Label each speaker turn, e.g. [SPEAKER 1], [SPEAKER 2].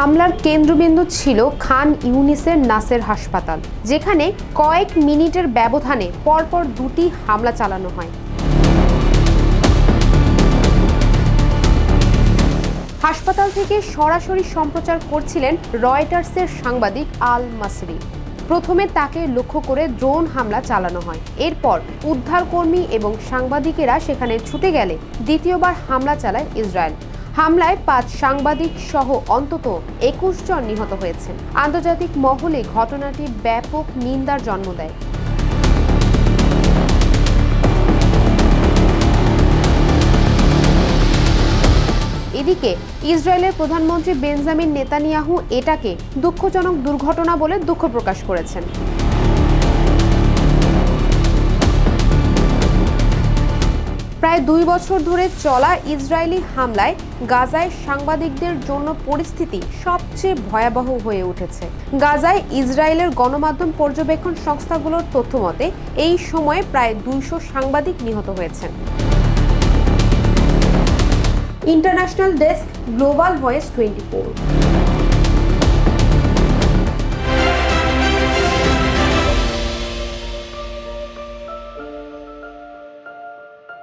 [SPEAKER 1] হামলার কেন্দ্রবিন্দু ছিল খান ইউনিসের নাসের হাসপাতাল, যেখানে কয়েক মিনিটের ব্যবধানে পরপর দুটি হামলা চালানো হয়। হাসপাতাল থেকে সরাসরি সম্প্রচার করছিলেন রয়টার্সের সাংবাদিক আল মাসরি। প্রথমে তাকে লক্ষ্য করে ড্রোন হামলা চালানো হয়। এরপর উদ্ধারকর্মী এবং সাংবাদিকেরা সেখানে ছুটে গেলে দ্বিতীয়বার হামলা চালায় ইসরায়েল। হামলায় পাঁচ সাংবাদিক সহ অন্তত একুশ জন নিহত হয়েছেন। আন্তর্জাতিক মহলে ঘটনাটি ব্যাপক নিন্দার জন্ম দেয়। এদিকে ইসরায়েলের প্রধানমন্ত্রী বেঞ্জামিন নেতানিয়াহু এটাকে দুঃখজনক দুর্ঘটনা বলে দুঃখ প্রকাশ করেছেন। প্রায় দুই বছর ধরে চলা ইসরায়েলি হামলায় গাজায় সাংবাদিকদের জন্য পরিস্থিতি সবচেয়ে ভয়াবহ হয়ে উঠেছে। গাজায় ইসরায়েলের গণমাধ্যম পর্যবেক্ষণ সংস্থাগুলোর তথ্য মতে, এই সময়ে প্রায় দুইশো সাংবাদিক নিহত হয়েছেন। International desk, global voice twenty